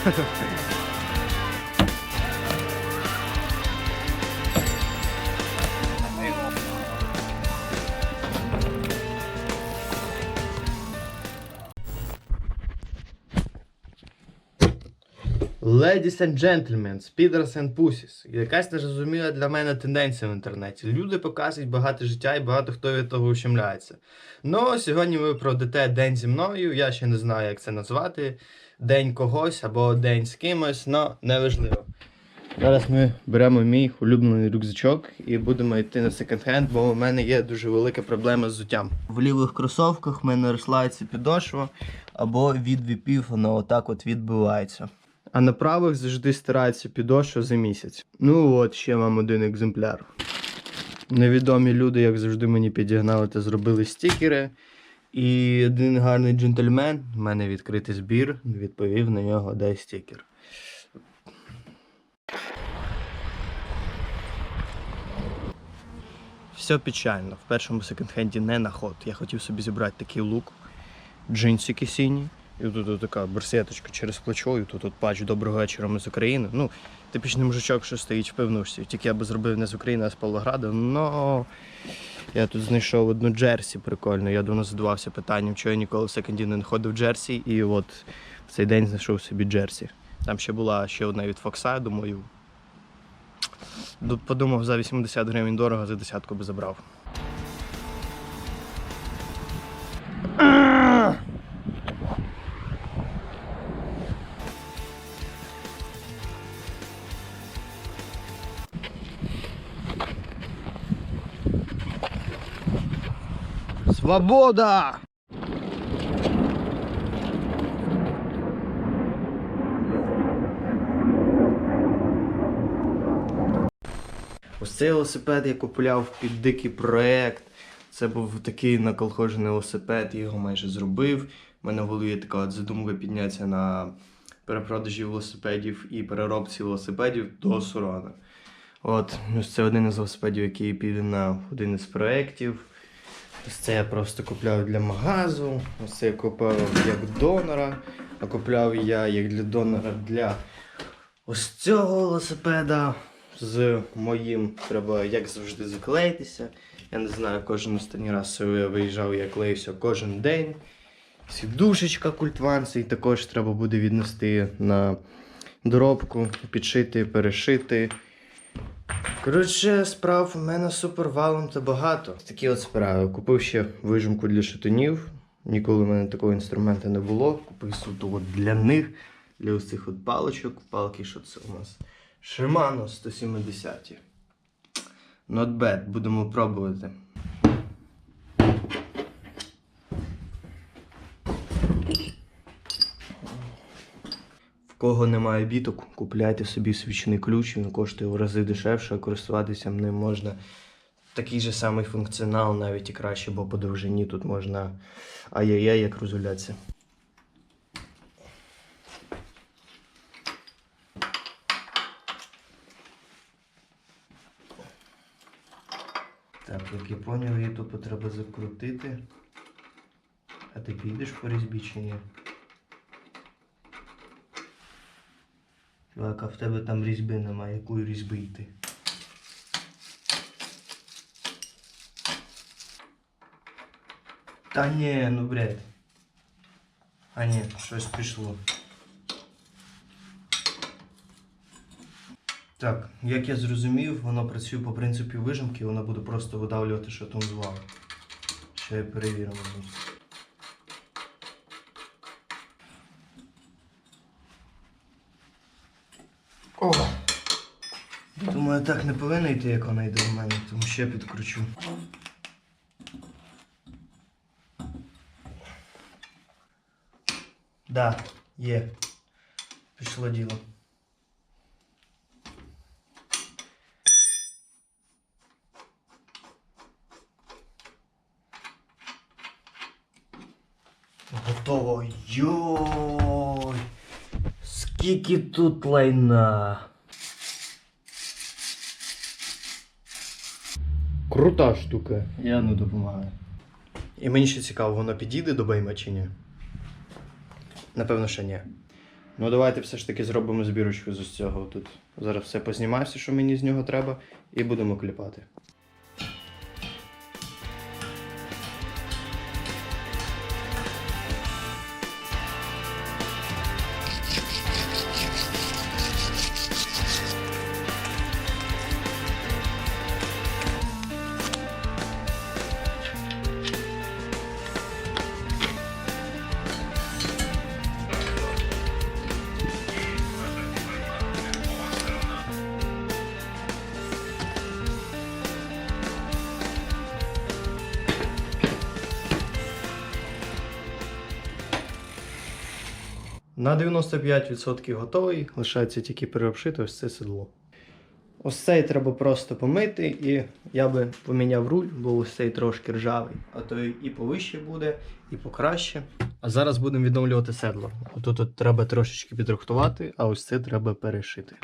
Ladies and gentlemen, speeders and pussies. Якась незрозуміла для мене тенденція в інтернеті. Люди показують багато життя і багато хто від того ущемляється. Ну, сьогодні ви проведете день зі мною. Я ще не знаю, як це назвати. День когось або день з кимось, але неважливо. Зараз ми беремо мій улюблений рюкзачок і будемо йти на секонд-хенд, бо у мене є дуже велика проблема з зуттям. В лівих кросовках в мене розслається підошва, або від віпів воно отак от відбивається. А на правих завжди стирається підошва за місяць. Ну от ще вам один екземпляр. Невідомі люди, як завжди, мені підігнали та зробили стікери. І один гарний джентльмен, в мене відкритий збір, відповів на нього дай стікер. Все печально. В першому секонд-хенді не на ход. Я хотів собі зібрати такий лук, джинсики сіні. І тут така барсеточка через плечо, і тут от патч доброго вечора ми з України. Ну, типічний мужичок, що стоїть в пивнушці. Тільки я би зробив не з України, а з Павлограда. Но я тут знайшов одну джерсі прикольну. Я давно задавався питанням, чого я ніколи в секонді не знаходив джерсі. І от в цей день знайшов собі джерсі. Там ще була ще одна від Фокса, думаю. Подумав, за 80 гривень дорого, за десятку би забрав. Свобода! Ось цей велосипед я купував під дикий проект. Це був такий наколхожений велосипед, я його майже зробив. У мене в голові така от задумка піднятися на перепродажі велосипедів і переробці велосипедів до Сурона. От, ось це один із велосипедів, який піде на один із проєктів. Ось це я просто купляв для магазу. Ось це я купив як донора. А купляв я як для донора для ось цього велосипеда. З моїм треба, як завжди, заклеїтися. Я не знаю, кожен останній раз я виїжджав, я клеюся кожен день. Сідушечка культванси, і також треба буде віднести на доробку, підшити, перешити. Коротше, справ у мене супервалом та багато. Такі от справи. Купив ще вижимку для шатунів. Ніколи в мене такого інструменту не було. Купив суто от для них, для ось цих от паличок. Палки, що це у нас? Шимано 170. Not bad, будемо пробувати. Кого немає біток, купляйте собі свічний ключ, він коштує в рази дешевше, а користуватися ним можна. Такий же самий функціонал, навіть і краще, бо по довжині тут можна ай-яй-яй як розгулятися. Так, як я поняв, її тупо треба закрутити. А ти підеш по різьбі чи ні? Чувак, а в тебе там різьби немає, якої різьби йти? Та ні, ну блядь. А ні, щось пішло. Так, як я зрозумів, воно працює по принципі вижимки, воно буде просто видавлювати, що там звало. Ще перевіримо. Так не повинно йти, як вона йде в мене, тому ще підкручу. Да, є. Пішло діло. Готово. Йой! Скільки тут лайна. Крута штука. Я не допомагаю. І мені ще цікаво, воно підійде до бейма чи ні? Напевно, що ні. Ну давайте все ж таки зробимо збірочку з ось цього. Тут зараз все познімаю, все, що мені з нього треба, і будемо кліпати. На 95% готовий, лишається тільки переобшити ось це седло. Ось цей треба просто помити, і я би поміняв руль, бо ось цей трошки ржавий, а то і повище буде, і покраще. А зараз будемо відновлювати седло. Отут треба трошечки підрихтувати, а ось це треба перешити.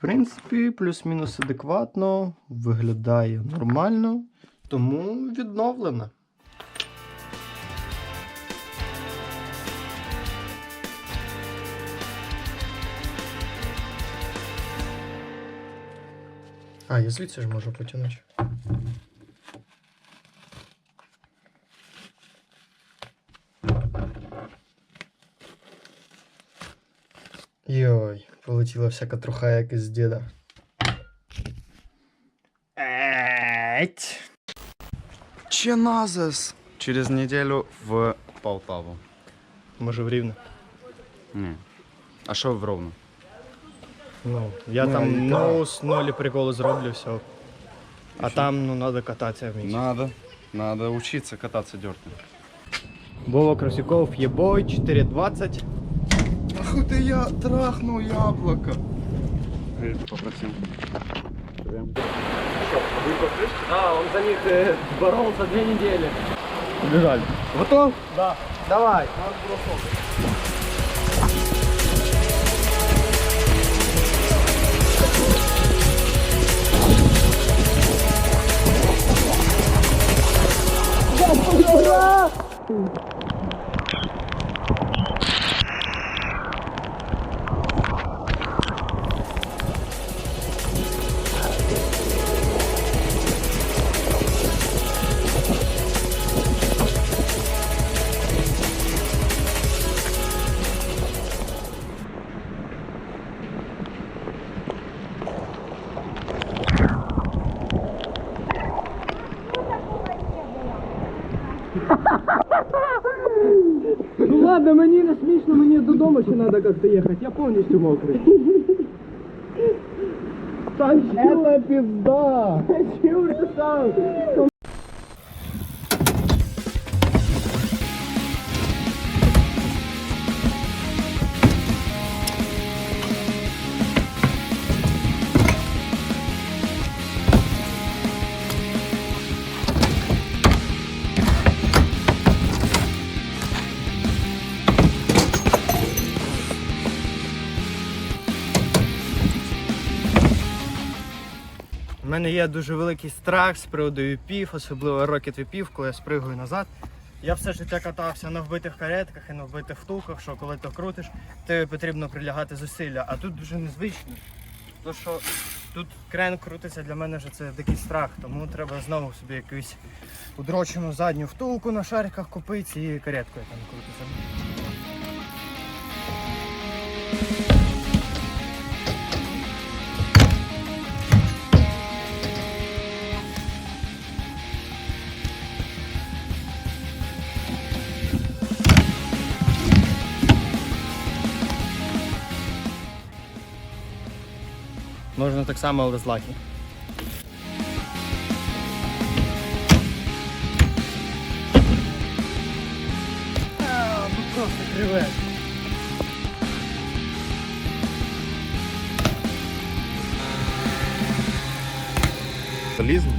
В принципі, плюс-мінус адекватно, виглядає нормально, тому відновлено. А, я звідси ж можу потягнути. полетіла всяка труха, як із діда. Еть. Чиназес. Через неделю в Полтаву. Може в рівне. Ні. А що в Ровно? Ну, я Ну, там і так. ноус, нолі приколи зроблю, все. А там, ну, треба кататися вміти. Надо. Надо учиться кататься дёртом. Вова Красюков, єбой, 4.20. Ах ты я трахнул яблоко. Попросим. А, он за них э, боролся две недели. Бежали. Готов? Да. Давай. Ну ще треба як-то ехать, Я повністю мокрий. Это пизда! Чего ты сам? У мене є дуже великий страх з приводу віпів, особливо рокет віпів, коли я спригую назад. Я все життя катався на вбитих каретках і на вбитих втулках, що коли ти крутиш, тобі потрібно прилягати зусилля. А тут дуже незвично. То, що тут крен крутиться для мене вже це дикий страх, тому треба знову собі якусь удрочену задню втулку на шариках купити і кареткою там крутиться. Можна так само, але з лаки. А, ну просто криве. Залізно.